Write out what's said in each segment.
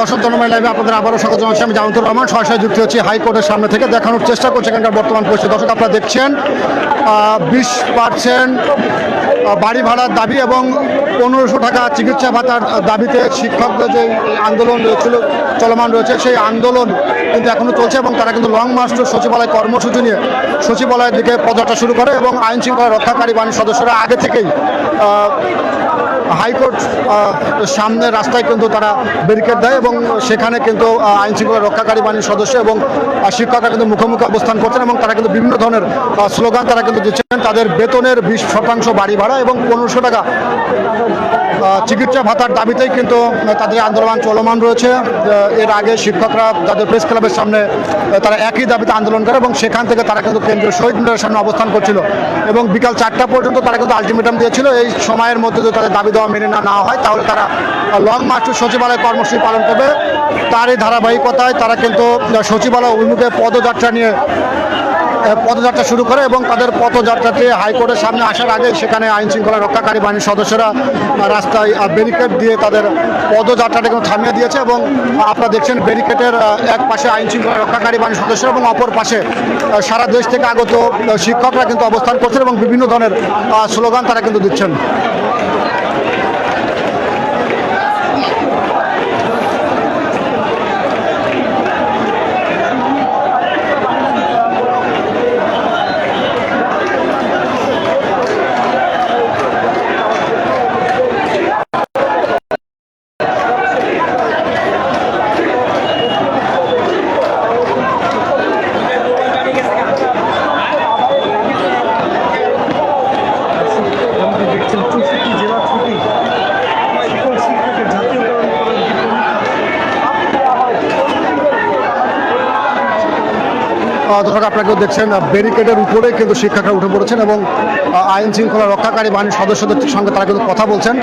দর্শক জনময় লাইভে আপনাদের আবারও স্বাগত জানাচ্ছি। আমি জামতুর রহমান, সরাসরি যুক্ত হচ্ছি হাইকোর্টের সামনে থেকে। দেখানোর চেষ্টা করছি এখানকার বর্তমান পরিস্থিতি। দর্শক, আপনারা দেখছেন বিশ পার্সেন্ট বাড়ি ভাড়ার দাবি এবং পনেরোশো টাকা চিকিৎসা ভাতার দাবিতে শিক্ষকদের যে আন্দোলন রয়েছিল, চলমান রয়েছে, সেই আন্দোলন কিন্তু এখনও চলছে এবং তারা কিন্তু লং মার্চ সচিবালয় কর্মসূচি নিয়ে সচিবালয়ের দিকে পদযাত্রা শুরু করে এবং আইন শৃঙ্খলা রক্ষাকারী বাহিনীর সদস্যরা আগে থেকেই হাইকোর্ট সামনে রাস্তায় কিন্তু তারা ব্যারিকেড দেয় এবং সেখানে কিন্তু আইনশৃঙ্খলা আইন রক্ষাকারী বাহিনীর সদস্য এবং শিক্ষকরা কিন্তু মুখোমুখি অবস্থান করছেন এবং তারা কিন্তু বিভিন্ন ধরনের স্লোগান তারা কিন্তু দিচ্ছেন। তাদের বেতনের বিশ শতাংশ বাড়ি ভাড়া এবং পনেরোশো টাকা চিকিৎসা ভাতার দাবিতেই কিন্তু তাদের আন্দোলন চলমান রয়েছে। এর আগে শিক্ষকরা তাদের প্রেস ক্লাবের সামনে তারা একই দাবিতে আন্দোলন করে এবং সেখান থেকে তারা কিন্তু কেন্দ্রীয় শহীদ মিনারের সামনে অবস্থান করছিল। এবং বিকাল চারটা পর্যন্ত তারা কিন্তু আলটিমেটাম দিয়েছিল। এই সময়ের মধ্যে যদি তাদের দাবি দেওয়া মেনে না নেওয়া হয়, তাহলে তারা লং মার্চ সচিবালয় কর্মসূচি পালন করবে। তার এই ধারাবাহিকতায় তারা কিন্তু সচিবালয় অভিমুখে পদযাত্রা নিয়ে পদযাত্রা শুরু করে এবং তাদের পদযাত্রাটি হাইকোর্টের সামনে আসার আগে সেখানে আইন শৃঙ্খলা রক্ষাকারী বাহিনীর সদস্যরা রাস্তায় ব্যারিকেড দিয়ে তাদের পদযাত্রাটা কিন্তু থামিয়ে দিয়েছে এবং আপনারা দেখছেন ব্যারিকেডের এক পাশে আইন শৃঙ্খলা রক্ষাকারী বাহিনীর সদস্যরা এবং অপর পাশে সারা দেশ থেকে আগত শিক্ষকরা কিন্তু অবস্থান করছেন এবং বিভিন্ন ধরনের স্লোগান তারা কিন্তু দিচ্ছেন। দর্শক, আপনাকেও দেখছেন ব্যারিকেডের উপরে কিন্তু শিক্ষকরা উঠে পড়েছেন এবং আইন শৃঙ্খলা রক্ষাকারী বাহিনীর সদস্যদের সঙ্গে তারা কিন্তু কথা বলছেন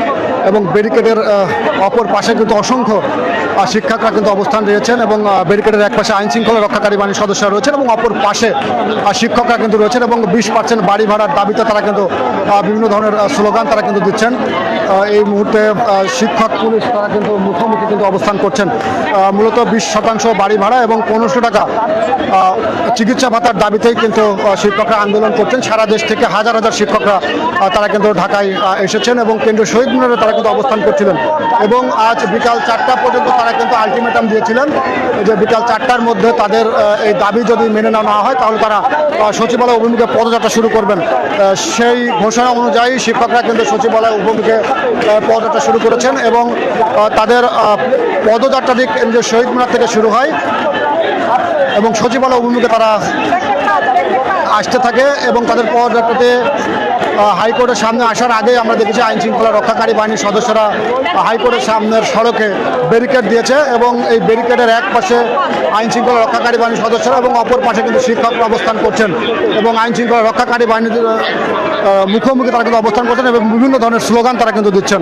এবং ব্যারিকেডের অপর পাশে কিন্তু অসংখ্য শিক্ষকরা কিন্তু অবস্থান রয়েছেন এবং ব্যারিকেডের এক পাশে আইন শৃঙ্খলা রক্ষাকারী বাহিনীর সদস্যরা রয়েছেন এবং অপর পাশে শিক্ষকরা কিন্তু রয়েছেন এবং বিশ পার্সেন্ট বাড়ি ভাড়ার দাবিতে তারা কিন্তু বিভিন্ন ধরনের স্লোগান তারা কিন্তু দিচ্ছেন। এই মুহূর্তে শিক্ষক, পুলিশ তারা কিন্তু মুখোমুখি কিন্তু অবস্থান করছেন। মূলত বিশ শতাংশ বাড়ি ভাড়া এবং পনেরোশো টাকা চিকিৎসা ভাতার দাবিতেই কিন্তু শিক্ষকরা আন্দোলন করছেন। সারা দেশ থেকে হাজার হাজার শিক্ষকরা তারা কিন্তু ঢাকায় এসেছেন এবং কেন্দ্রীয় শহীদ মিনারে তারা কিন্তু অবস্থান করছিলেন। এবং আজ বিকাল চারটা পর্যন্ত তারা কিন্তু আলটিমেটাম দিয়েছিলেন যে বিকাল চারটার মধ্যে তাদের এই দাবি যদি মেনে না হয়, তাহলে তারা সচিবালয় অভিমুখে পদযাত্রা শুরু করবেন। সেই ঘোষণা অনুযায়ী শিক্ষকরা কিন্তু সচিবালয় অভিমুখে পদযাত্রা শুরু করেছেন এবং তাদের পদযাত্রাটি কেন্দ্রীয় শহীদ মিনার থেকে শুরু হয়। এবং সচিবালয় অভিমুখে তারা আসতে থাকে এবং তাদের পদযাত্রাতে হাইকোর্টের সামনে আসার আগে আমরা দেখেছি আইন শৃঙ্খলা রক্ষাকারী বাহিনীর সদস্যরা হাইকোর্টের সামনের সড়কে ব্যারিকেড দিয়েছে এবং এই ব্যারিকেডের এক পাশে আইন শৃঙ্খলা রক্ষাকারী বাহিনীর সদস্যরা এবং অপর পাশে কিন্তু শিক্ষকরা অবস্থান করছেন এবং আইন শৃঙ্খলা রক্ষাকারী বাহিনীর মুখোমুখি তারা কিন্তু অবস্থান করছেন এবং বিভিন্ন ধরনের স্লোগান তারা কিন্তু দিচ্ছেন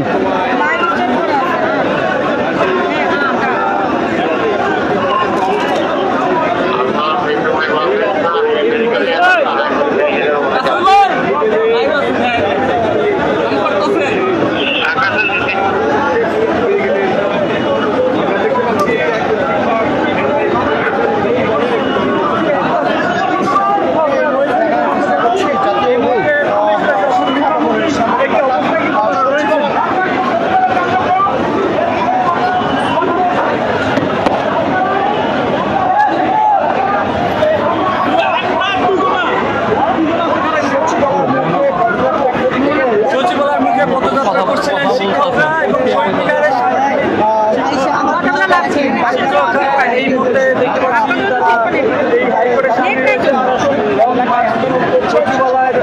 সচিবালয়ের মুখে পদযাত্রা করছিলেন শিক্ষকরা এবং শহীদ মিনারের শিক্ষকরা এই মুহূর্তে দেখতে পাচ্ছি তারা এই হাইকোর্টের সামনে লং মার্চ সচিবালয়ের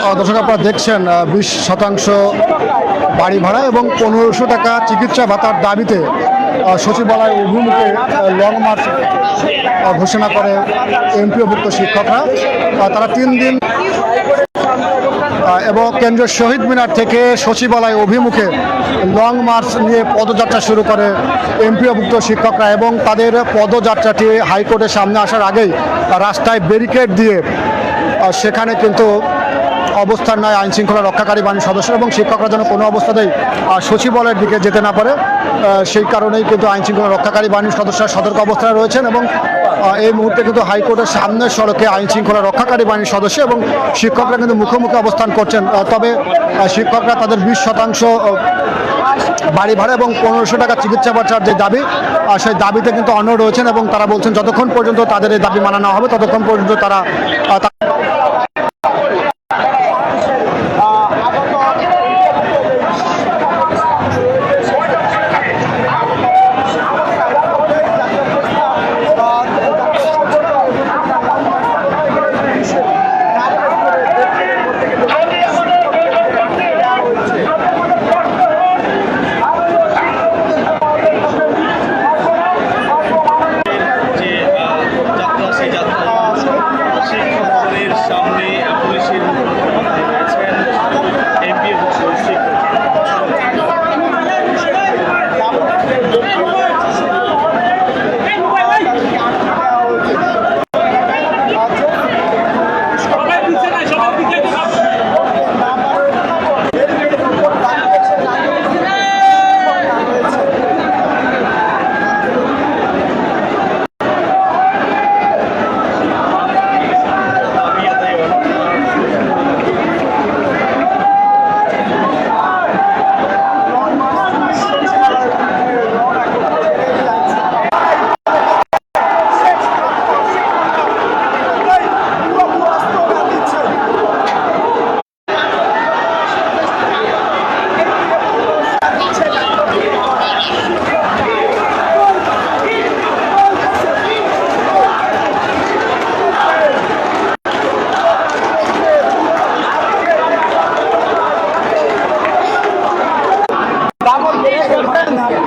আহ, দর্শক আপনারা দেখছেন বিশ শতাংশ বাড়ি ভাড়া এবং পনেরোশো টাকা চিকিৎসা ভাতার দাবিতে সচিবালয় অভিমুখে লং মার্চ ঘোষণা করে এমপিওভুক্ত শিক্ষকরা। তারা তিন দিন এবং কেন্দ্রীয় শহীদ মিনার থেকে সচিবালয় অভিমুখে লং মার্চ নিয়ে পদযাত্রা শুরু করে এমপিওভুক্ত শিক্ষকরা এবং তাদের পদযাত্রাটি হাইকোর্টের সামনে আসার আগেই রাস্তায় ব্যারিকেড দিয়ে সেখানে কিন্তু অবস্থান নেয়, আইন শৃঙ্খলা রক্ষাকারী বাহিনীর সদস্য এবং শিক্ষকরা যেন কোনো অবস্থাতেই সচিবালয়ের দিকে যেতে না পারে। সেই কারণেই কিন্তু আইন শৃঙ্খলা রক্ষাকারী বাহিনীর সদস্যরা সতর্ক অবস্থায় রয়েছেন এবং এই মুহূর্তে কিন্তু হাইকোর্টের সামনের সড়কে আইন শৃঙ্খলা রক্ষাকারী বাহিনীর সদস্য এবং শিক্ষকরা কিন্তু মুখোমুখি অবস্থান করছেন। তবে শিক্ষকরা তাদের বিশ শতাংশ বাড়ি ভাড়া এবং পনেরোশো টাকা চিকিৎসা বাচ্চার যে দাবি সেই দাবিতে কিন্তু অন্য রয়েছেন এবং তারা বলছেন, যতক্ষণ পর্যন্ত তাদের এই দাবি মানা না হবে, ততক্ষণ পর্যন্ত তারা Yeah.